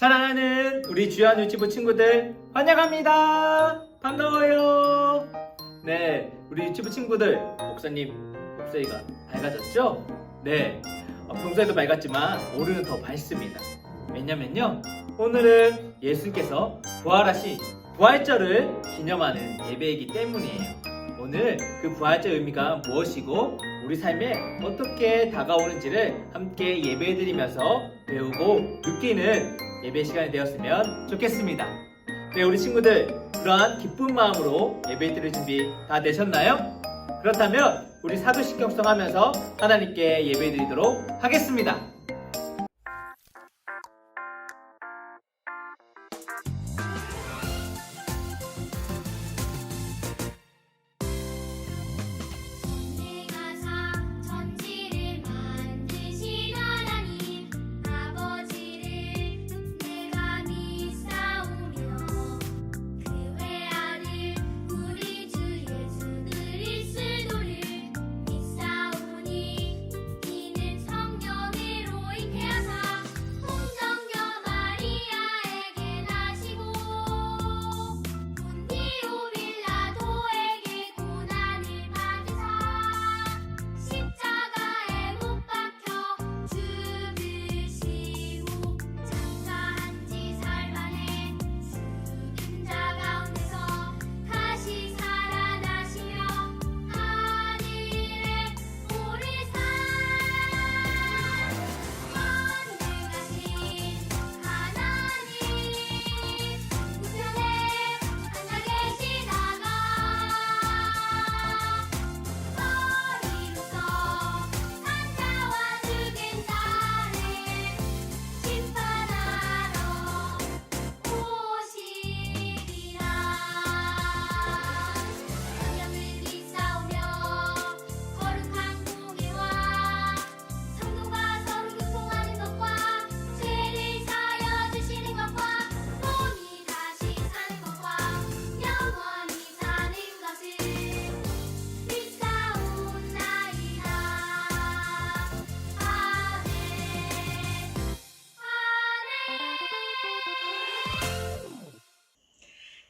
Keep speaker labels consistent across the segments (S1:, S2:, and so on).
S1: 사랑하는 우리 주연 유치부 친구들 환영합니다. 반가워요. 네, 우리 유치부 친구들 목사님 목소리가 밝아졌죠? 네, 어, 평소에도 밝았지만 오늘은 더 밝습니다. 왜냐면요, 오늘은 예수님께서 부활하신 부활절을 기념하는 예배이기 때문이에요. 오늘 그 부활절 의미가 무엇이고 우리 삶에 어떻게 다가오는지를 함께 예배드리면서 배우고 느끼는 예배 시간이 되었으면 좋겠습니다. 네, 우리 친구들 그러한 기쁜 마음으로 예배 드릴 준비 다 되셨나요? 그렇다면 우리 사도식 경성 하면서 하나님께 예배 드리도록 하겠습니다.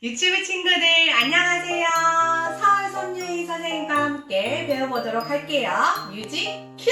S2: 유치부 친구들 안녕하세요. 서울 손유희 선생님과 함께 배워보도록 할게요. 뮤직 큐!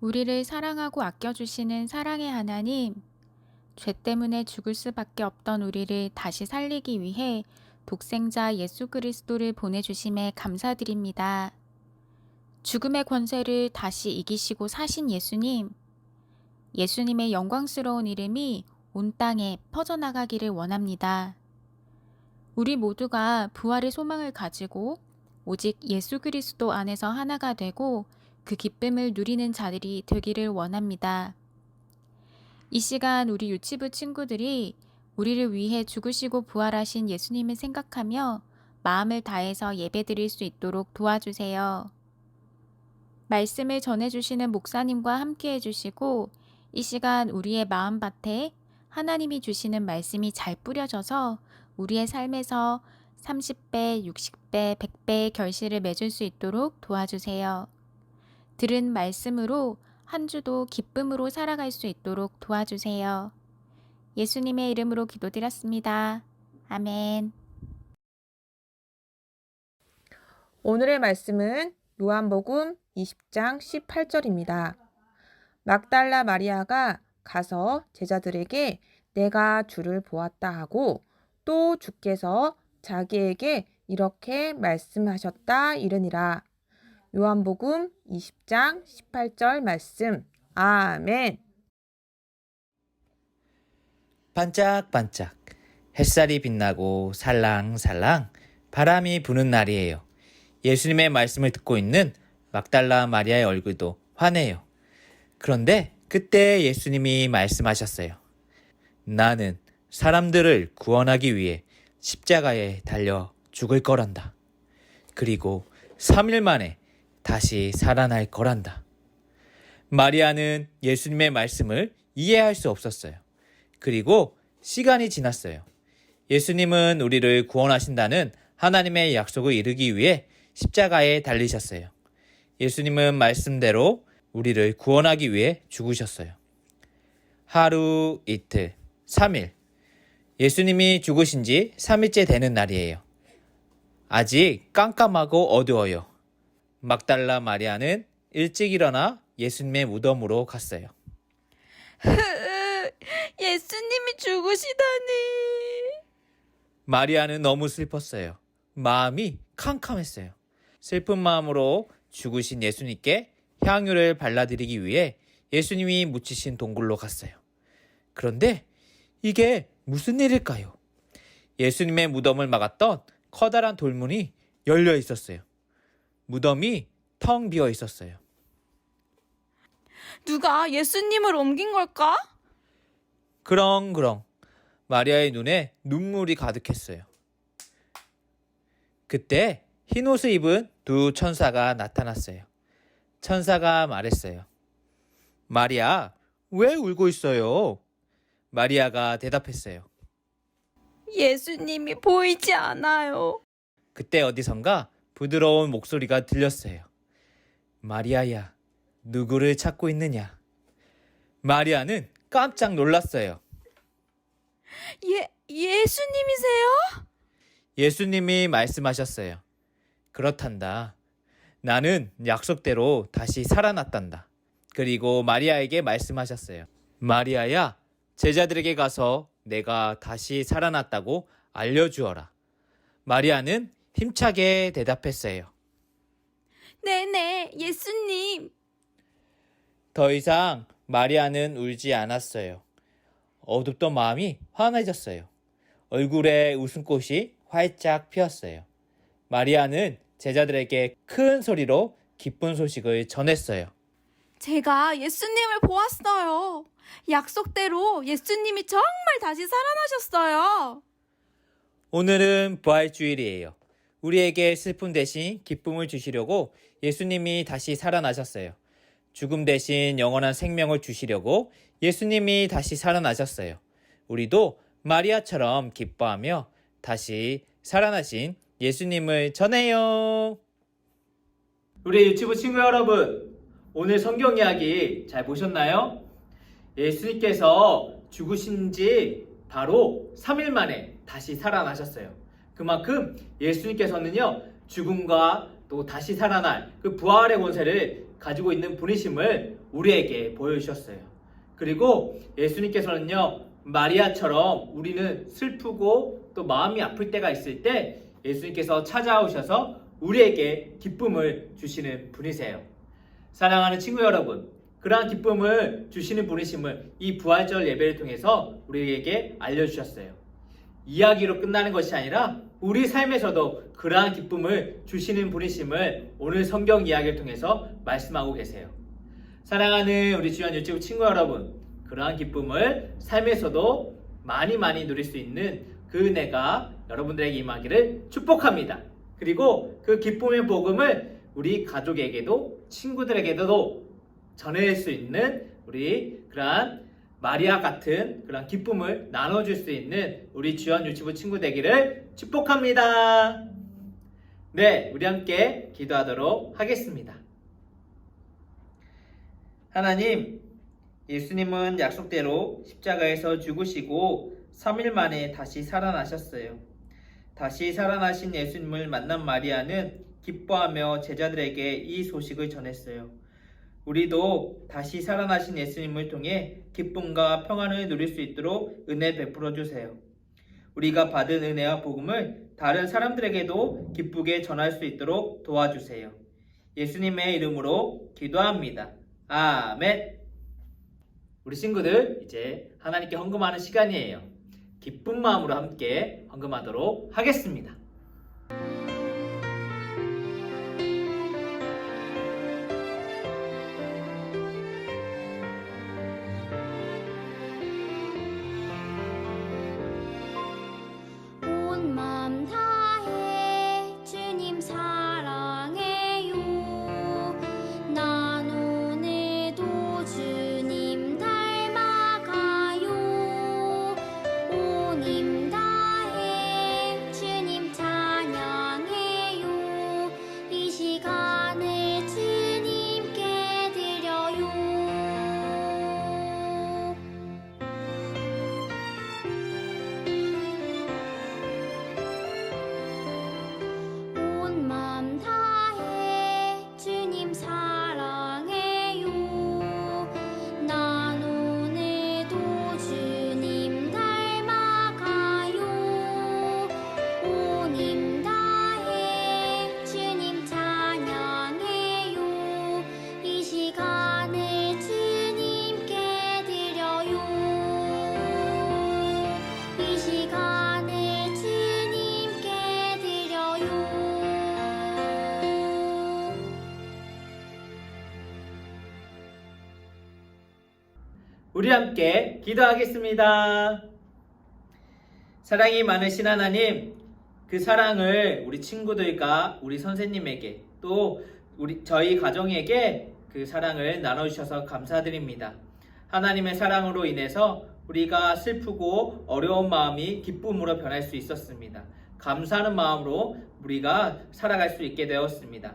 S3: 우리를 사랑하고 아껴주시는 사랑의 하나님, 죄 때문에 죽을 수밖에 없던 우리를 다시 살리기 위해 독생자 예수 그리스도를 보내주심에 감사드립니다. 죽음의 권세를 다시 이기시고 사신 예수님, 예수님의 영광스러운 이름이 온 땅에 퍼져나가기를 원합니다. 우리 모두가 부활의 소망을 가지고 오직 예수 그리스도 안에서 하나가 되고 그 기쁨을 누리는 자들이 되기를 원합니다. 이 시간 우리 유치부 친구들이 우리를 위해 죽으시고 부활하신 예수님을 생각하며 마음을 다해서 예배드릴 수 있도록 도와주세요. 말씀을 전해주시는 목사님과 함께 해주시고 이 시간 우리의 마음밭에 하나님이 주시는 말씀이 잘 뿌려져서 우리의 삶에서 30배, 60배, 100배의 결실을 맺을 수 있도록 도와주세요. 들은 말씀으로 한 주도 기쁨으로 살아갈 수 있도록 도와주세요. 예수님의 이름으로 기도드렸습니다. 아멘.
S4: 오늘의 말씀은 요한복음 20장 18절입니다. 막달라 마리아가 가서 제자들에게 내가 주를 보았다 하고 또 주께서 자기에게 이렇게 말씀하셨다 이르니라. 요한복음 20장 18절 말씀. 아멘.
S5: 반짝반짝 햇살이 빛나고 살랑살랑 바람이 부는 날이에요. 예수님의 말씀을 듣고 있는 막달라 마리아의 얼굴도 환해요. 그런데 그때 예수님이 말씀하셨어요. 나는 사람들을 구원하기 위해 십자가에 달려 죽을 거란다. 그리고 3일 만에 다시 살아날 거란다. 마리아는 예수님의 말씀을 이해할 수 없었어요. 그리고 시간이 지났어요. 예수님은 우리를 구원하신다는 하나님의 약속을 이루기 위해 십자가에 달리셨어요. 예수님은 말씀대로 우리를 구원하기 위해 죽으셨어요. 하루, 이틀, 3일. 예수님이 죽으신 지 3일째 되는 날이에요. 아직 깜깜하고 어두워요. 막달라 마리아는 일찍 일어나 예수님의 무덤으로 갔어요.
S3: 예수님이 죽으시다니.
S5: 마리아는 너무 슬펐어요. 마음이 캄캄했어요. 슬픈 마음으로 죽으신 예수님께 향유를 발라드리기 위해 예수님이 묻히신 동굴로 갔어요. 그런데 이게 무슨 일일까요? 예수님의 무덤을 막았던 커다란 돌문이 열려 있었어요. 무덤이 텅 비어 있었어요.
S3: 누가 예수님을 옮긴 걸까?
S5: 그렁그렁 마리아의 눈에 눈물이 가득했어요. 그때 흰 옷을 입은 두 천사가 나타났어요. 천사가 말했어요. 마리아, 왜 울고 있어요? 마리아가 대답했어요.
S3: 예수님이 보이지 않아요.
S5: 그때 어디선가 부드러운 목소리가 들렸어요. 마리아야, 누구를 찾고 있느냐? 마리아는 깜짝 놀랐어요.
S3: 예, 예수님이세요?
S5: 예수님이 말씀하셨어요. 그렇단다. 나는 약속대로 다시 살아났단다. 그리고 마리아에게 말씀하셨어요. 마리아야, 제자들에게 가서 내가 다시 살아났다고 알려주어라. 마리아는 힘차게 대답했어요.
S3: 네네, 예수님.
S5: 더 이상 마리아는 울지 않았어요. 어둡던 마음이 환해졌어요. 얼굴에 웃음꽃이 활짝 피었어요. 마리아는 제자들에게 큰 소리로 기쁜 소식을 전했어요.
S3: 제가 예수님을 보았어요. 약속대로 예수님이 정말 다시 살아나셨어요.
S5: 오늘은 부활주일이에요. 우리에게 슬픔 대신 기쁨을 주시려고 예수님이 다시 살아나셨어요. 죽음 대신 영원한 생명을 주시려고 예수님이 다시 살아나셨어요. 우리도 마리아처럼 기뻐하며 다시 살아나신 예수님을 전해요. 우리 유튜브 친구 여러분, 오늘 성경 이야기 잘 보셨나요? 예수님께서 죽으신 지 바로 3일 만에 다시 살아나셨어요. 그만큼 예수님께서는요, 죽음과 또 다시 살아날 그 부활의 권세를 가지고 있는 분이심을 우리에게 보여주셨어요. 그리고 예수님께서는요, 마리아처럼 우리는 슬프고 또 마음이 아플 때가 있을 때 예수님께서 찾아오셔서 우리에게 기쁨을 주시는 분이세요. 사랑하는 친구 여러분, 그러한 기쁨을 주시는 분이심을 이 부활절 예배를 통해서 우리에게 알려주셨어요. 이야기로 끝나는 것이 아니라 우리 삶에서도 그러한 기쁨을 주시는 분이심을 오늘 성경 이야기를 통해서 말씀하고 계세요. 사랑하는 우리 주연 유튜브 친구 여러분, 그러한 기쁨을 삶에서도 많이 많이 누릴 수 있는 그 은혜가 여러분들에게 임하기를 축복합니다. 그리고 그 기쁨의 복음을 우리 가족에게도 친구들에게도 전해질 수 있는 우리 그러한 마리아 같은 그런 기쁨을 나눠줄 수 있는 우리 주연 유튜브 친구 되기를 축복합니다. 네, 우리 함께 기도하도록 하겠습니다. 하나님, 예수님은 약속대로 십자가에서 죽으시고 3일 만에 다시 살아나셨어요. 다시 살아나신 예수님을 만난 마리아는 기뻐하며 제자들에게 이 소식을 전했어요. 우리도 다시 살아나신 예수님을 통해 기쁨과 평안을 누릴 수 있도록 은혜 베풀어 주세요. 우리가 받은 은혜와 복음을 다른 사람들에게도 기쁘게 전할 수 있도록 도와주세요. 예수님의 이름으로 기도합니다. 아멘. 우리 친구들 이제 하나님께 헌금하는 시간이에요. 기쁜 마음으로 함께 헌금하도록 하겠습니다. 우리 함께 기도하겠습니다. 사랑이 많으신 하나님, 그 사랑을 우리 친구들과 우리 선생님에게 또 우리 저희 가정에게 그 사랑을 나눠주셔서 감사드립니다. 하나님의 사랑으로 인해서 우리가 슬프고 어려운 마음이 기쁨으로 변할 수 있었습니다. 감사하는 마음으로 우리가 살아갈 수 있게 되었습니다.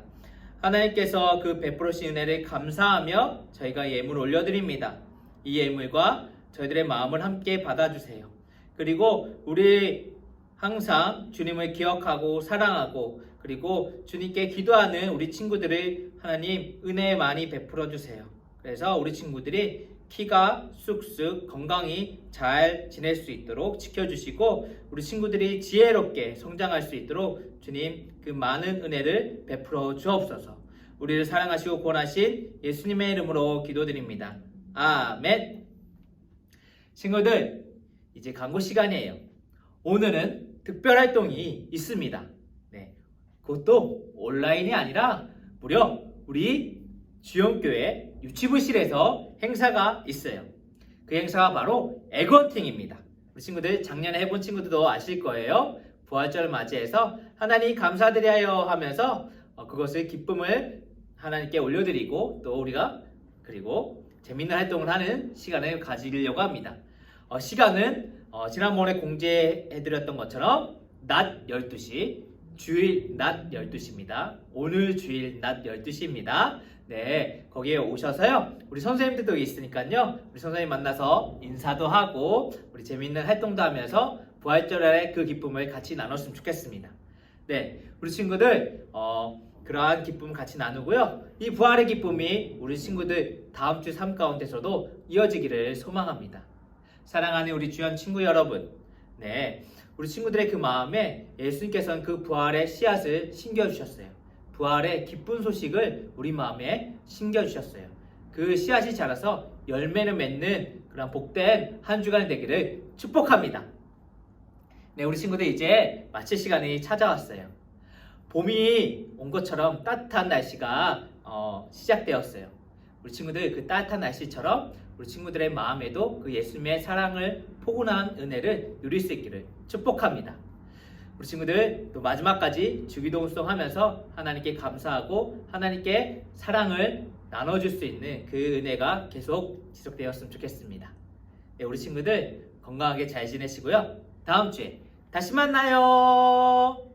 S5: 하나님께서 그 베풀으신 은혜를 감사하며 저희가 예물 올려드립니다. 이 예물과 저희들의 마음을 함께 받아주세요. 그리고 우리 항상 주님을 기억하고 사랑하고 그리고 주님께 기도하는 우리 친구들을 하나님 은혜 많이 베풀어 주세요. 그래서 우리 친구들이 키가 쑥쑥 건강히 잘 지낼 수 있도록 지켜주시고 우리 친구들이 지혜롭게 성장할 수 있도록 주님 그 많은 은혜를 베풀어 주옵소서. 우리를 사랑하시고 구원하신 예수님의 이름으로 기도드립니다. 아멘. 친구들, 이제 광고 시간이에요. 오늘은 특별 활동이 있습니다. 네. 그것도 온라인이 아니라 무려 우리 주영교회 유치부실에서 행사가 있어요. 그 행사가 바로 에건팅입니다. 우리 친구들 작년에 해본 친구들도 아실 거예요. 부활절을 맞이해서 하나님 감사드려요 하면서 어, 그것을 기쁨을 하나님께 올려드리고 또 우리가 그리고 재밌는 활동을 하는 시간을 가지려고 합니다. 어, 시간은 어, 지난번에 공지해드렸던 것처럼 낮 12시, 주일 낮 12시입니다. 오늘 주일 낮 12시입니다. 네, 거기에 오셔서요. 우리 선생님들도 있으니까요. 우리 선생님 만나서 인사도 하고 우리 재밌는 활동도 하면서 부활절의 그 기쁨을 같이 나눴으면 좋겠습니다. 네, 우리 친구들 어, 그러한 기쁨 같이 나누고요. 이 부활의 기쁨이 우리 친구들 다음 주 삶 가운데서도 이어지기를 소망합니다. 사랑하는 우리 주연 친구 여러분, 네, 우리 친구들의 그 마음에 예수님께서는 그 부활의 씨앗을 심겨주셨어요. 부활의 기쁜 소식을 우리 마음에 심겨주셨어요. 그 씨앗이 자라서 열매를 맺는 그런 복된 한 주간 되기를 축복합니다. 네, 우리 친구들 이제 마칠 시간이 찾아왔어요. 봄이 온 것처럼 따뜻한 날씨가 어, 시작되었어요. 우리 친구들 그 따뜻한 날씨처럼 우리 친구들의 마음에도 그 예수님의 사랑을 포근한 은혜를 누릴 수 있기를 축복합니다. 우리 친구들 또 마지막까지 주기도문송 하면서 하나님께 감사하고 하나님께 사랑을 나눠줄 수 있는 그 은혜가 계속 지속되었으면 좋겠습니다. 네, 우리 친구들 건강하게 잘 지내시고요. 다음 주에 다시 만나요.